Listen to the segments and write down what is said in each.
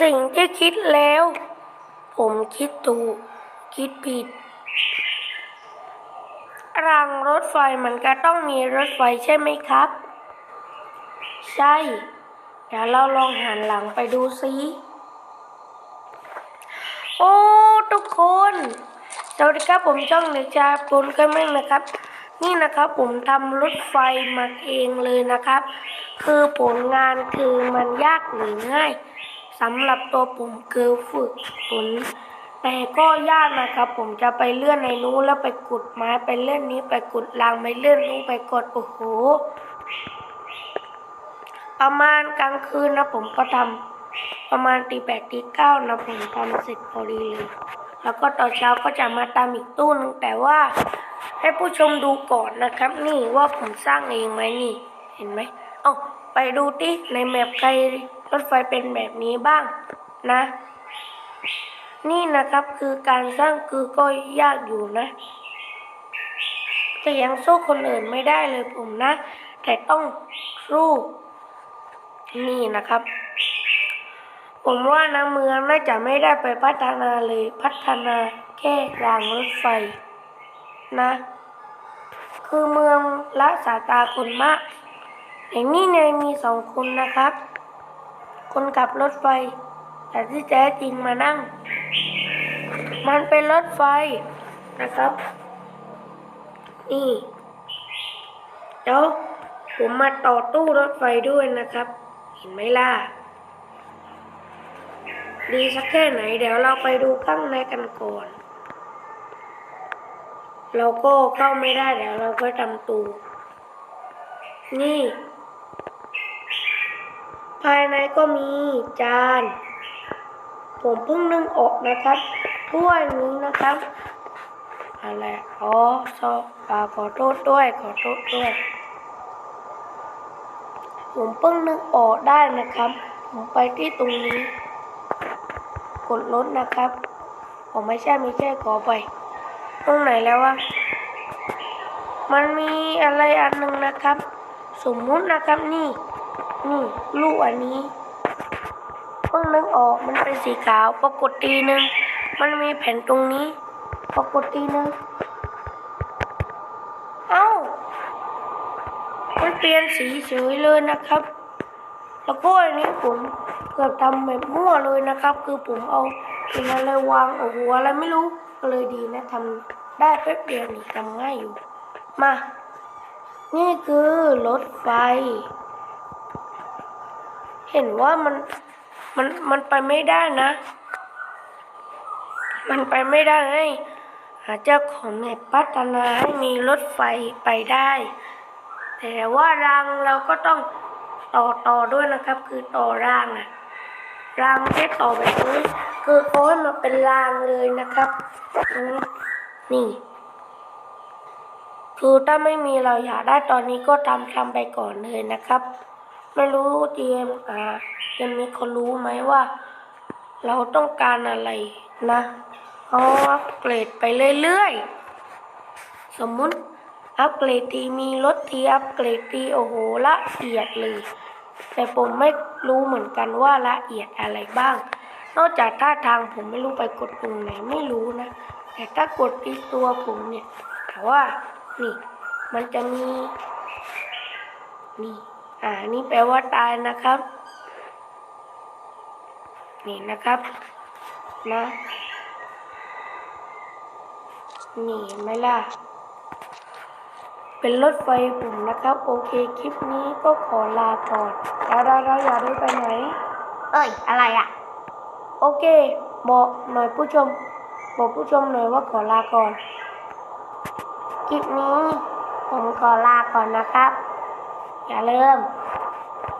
สิ่งที่คิดแล้ว ผมคิดถูกคิดผิด รางรถไฟมันก็ต้องมีรถไฟใช่ไหมครับ ใช่ เดี๋ยวเราลองหันหลังไปดูซิโอ้ ทุกคน สวัสดีครับผมช่องเด็กชายปุนกันแม่งนะครับ นี่นะครับผมทำรถไฟมาเองเลยนะครับ คือผลงานคือมันยากหรือง่าย สำหรับตัวผมคือฝึกฝนแต่ก็ยากนะครับ ผมจะไปเลื่อนในนู้นแล้วไปกดไม้ไปเลื่อนนี้ไปกดรางไปเลื่อนนู้นไปกดโอ้โห ประมาณกลางคืนนะผมก็ทำประมาณตีแปดตีเก้านะผมทำเสร็จพอดีเลย แล้วก็ตอนเช้าก็จะมาตามอีกตู้หนึงแต่ว่า ให้ผู้ชมดูก่อนนะครับ นี่ว่าผมสร้างเองไหมนี่ เห็นไหมเอาไปดูติในแมปใคร รถไฟเป็นแบบนี้บ้างนะ นี่นะครับคือการสร้างคือก็ยากอยู่นะ แต่ยังสู้คนอื่นไม่ได้เลยผมนะ แต่ต้องสู้ นี่นะครับ ผมว่านะเมืองน่าจะไม่ได้ไปพัฒนาเลยพัฒนาแค่รางรถไฟนะ คือเมืองละสาตาคนมากอย่างนี้เนี่ยมีสองคนนะครับ คนขับรถไฟ แต่ที่แท้จริงมานั่ง มันเป็นรถไฟนะครับ นี่เดี๋ยวผมมาต่อตู้รถไฟด้วยนะครับ เห็นไหมล่ะ ดีสักแค่ไหน เดี๋ยวเราไปดูข้างในกันก่อน เราก็เข้าไม่ได้เดี๋ยวเราก็ทำตู นี่ ภายในก็มีจาน ผมเพิ่งนึ่งออกนะครับ ถ้วยนี้นะครับ อะไร อ๋อซออาขอโทษด้วย ขอโทษด้วย ผมเพิ่งนึกออกได้นะครับ ผมไปที่ตรงนี้ กดรถนะครับ ผมไม่ใช่ไม่ใช่ขอไป ตรงไหนแล้ววะ มันมีอะไรอันหนึ่งนะครับ สมมุตินะครับนี่ นี่ลูกอันนี้เพิ่งนึกออกมันเป็นสีขาวปรากฏทีนึง มันมีแผ่นตรงนี้ปรากฏทีนึงเอ้ามันเปลี่ยนสีเฉยเลยนะครับ แล้วก็อันนี้ผมเกือบทำแบบมั่วเลยนะครับ คือผมเอาเป็นอะไรวางเอาหัวอะไรไม่รู้ก็เลยดีนะทำได้แป๊บเดียวนี่ทำง่ายอยู่ มา นี่คือรถไฟ เห็นว่ามันมันมันไปไม่ได้นะ มันไปไม่ได้ให้หาเจ้าของเน็ตพัฒนาให้มีรถไฟไปได้ แต่ว่ารางเราก็ต้องต่อต่อด้วยนะครับ คือต่อรางอะรางไม่ใช่ต่อแบบนี้คือเขาให้มาเป็นรางเลยนะครับ นี่ คือถ้าไม่มีเราอยากได้ตอนนี้ก็ทำทำไปก่อนเลยนะครับ ไม่รู้เจมอ่าจะมีคนรู้ไหมว่า เราต้องการอะไรนะเอาอัปเกรดไปเรื่อยๆ สมมุติอัปเกรดทีมีรถทีอัปเกรดทีโอ้โหละเอียดเลย แต่ผมไม่รู้เหมือนกันว่าละเอียดอะไรบ้าง นอกจากท่าทางผมไม่รู้ไปกดตรงไหนไม่รู้นะ แต่ถ้ากดที่ตัวผมเนี่ยแต่ว่านี่มันจะมีนี่ อ่านี่แปลว่าตายนะครับ นี่นะครับนะนี่เห็นไหมล่ะ เป็นรถไฟผมนะครับ โอเคคลิปนี้ก็ขอลาก่อนแล้วเราเราอย่าได้ไปไหน เอ้ย อะไรอะ โอเค บอกหน่อยผู้ชม บอกผู้ชมหน่อยว่าขอลาก่อน คลิปนี้ผมขอลาก่อนนะครับ อย่าลืม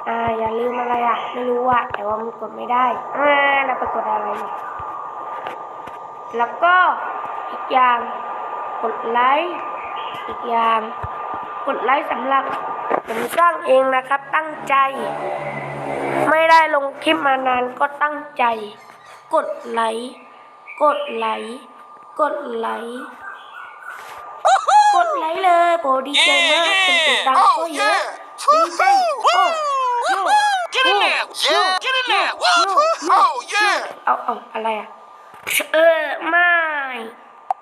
อ่า อย่าลืมอะไรอะ ไม่รู้อะ แต่ว่ามันกดไม่ได้ อ่าเราไปกดอะไรเนี่ยแล้วก็อีกอย่างกดไลค์อีกอย่างกดไลค์สำหรับผมสร้างเองนะครับ ตั้งใจ ไม่ได้ลงคลิปมานานก็ตั้งใจ กดไลค์กดไลค์กดไลค์กดไลค์เลยโปดีใจมากคนติดตามก็เยอะ Get in there! Yeah, get in there! Woo! Oh, เอาอะไรอะ เออ ไม่